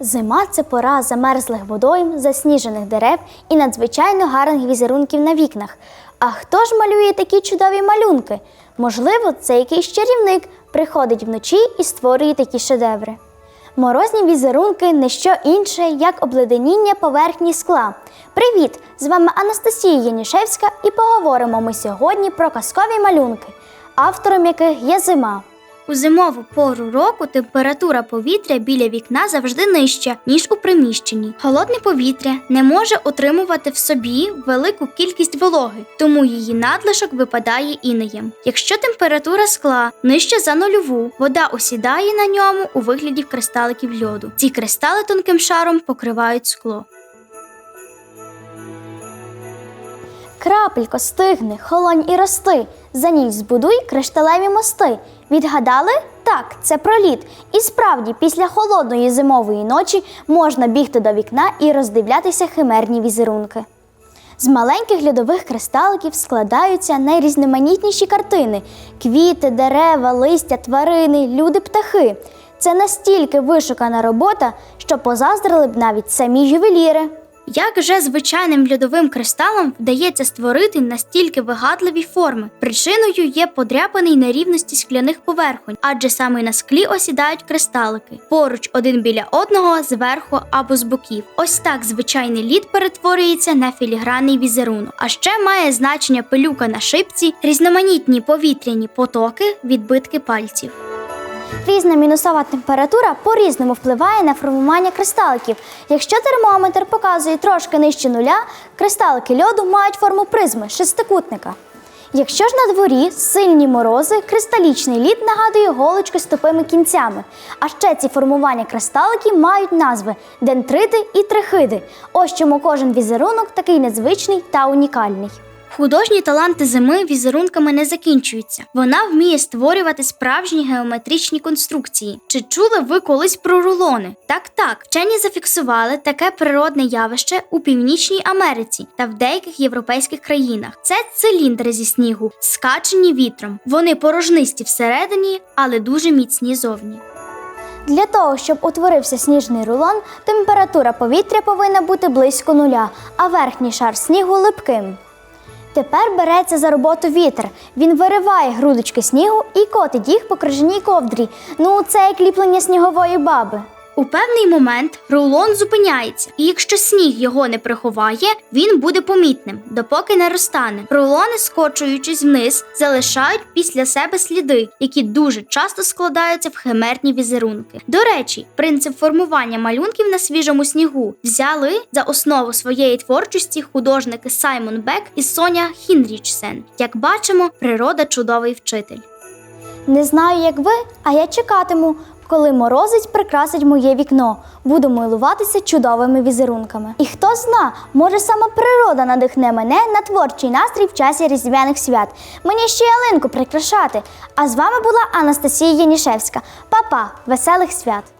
Зима це пора замерзлих водойм, засніжених дерев і надзвичайно гарних візерунків на вікнах. А хто ж малює такі чудові малюнки? Можливо, це якийсь чарівник приходить вночі і створює такі шедеври. Морозні візерунки не що інше, як обледеніння поверхні скла. Привіт! З вами Анастасія Янішевська і поговоримо ми сьогодні про казкові малюнки, автором яких є зима. У зимову пору року температура повітря біля вікна завжди нижча, ніж у приміщенні. Холодне повітря не може отримувати в собі велику кількість вологи, тому її надлишок випадає інеєм. Якщо температура скла нижча за нульову, вода осідає на ньому у вигляді кристаликів льоду. Ці кристали тонким шаром покривають скло. Крапелько стигни, холонь і рости. За ніч збудуй кришталеві мости. Відгадали? Так, це проліт. І справді, після холодної зимової ночі можна бігти до вікна і роздивлятися химерні візерунки. З маленьких льодових кристаликів складаються найрізноманітніші картини: квіти, дерева, листя, тварини, люди, птахи. Це настільки вишукана робота, що позаздрили б навіть самі ювеліри. Як же звичайним льодовим кристалам вдається створити настільки вигадливі форми? Причиною є подряпаний нерівності скляних поверхонь, адже саме на склі осідають кристалики поруч один біля одного, зверху або з боків. Ось так звичайний лід перетворюється на філігранний візерунок. А ще має значення пилюка на шипці, різноманітні повітряні потоки, відбитки пальців. Різна мінусова температура по-різному впливає на формування кристаликів. Якщо термометр показує трошки нижче нуля, кристалики льоду мають форму призми шестикутника. Якщо ж на дворі сильні морози, кристалічний лід нагадує голочку з тупими кінцями. А ще ці формування кристаликів мають назви дентрити і трихиди. Ось чому кожен візерунок такий незвичний та унікальний. Художні таланти зими візерунками не закінчуються. Вона вміє створювати справжні геометричні конструкції. Чи чули ви колись про рулони? Так, так, вчені зафіксували таке природне явище у Північній Америці та в деяких європейських країнах. Це циліндри зі снігу, скачені вітром. Вони порожнисті всередині, але дуже міцні зовні. Для того, щоб утворився сніжний рулон, температура повітря повинна бути близько нуля, а верхній шар снігу липким. Тепер береться за роботу вітер. Він вириває грудочки снігу і котить їх по крижаній ковдрі. Ну, це як ліплення снігової баби. У певний момент рулон зупиняється, і якщо сніг його не приховає, він буде помітним, допоки не розтане. Рулони, скочуючись вниз, залишають після себе сліди, які дуже часто складаються в химерні візерунки. До речі, принцип формування малюнків на свіжому снігу взяли за основу своєї творчості художники Саймон Бек і Соня Хінрічсен. Як бачимо, природа чудовий вчитель. Не знаю, як ви, а я чекатиму, коли морозець прикрасить моє вікно. Буду милуватися чудовими візерунками. І хто зна, може саме природа надихне мене на творчий настрій в часі різдвяних свят. Мені ще ялинку прикрашати. А з вами була Анастасія Янішевська. Па-па, веселих свят!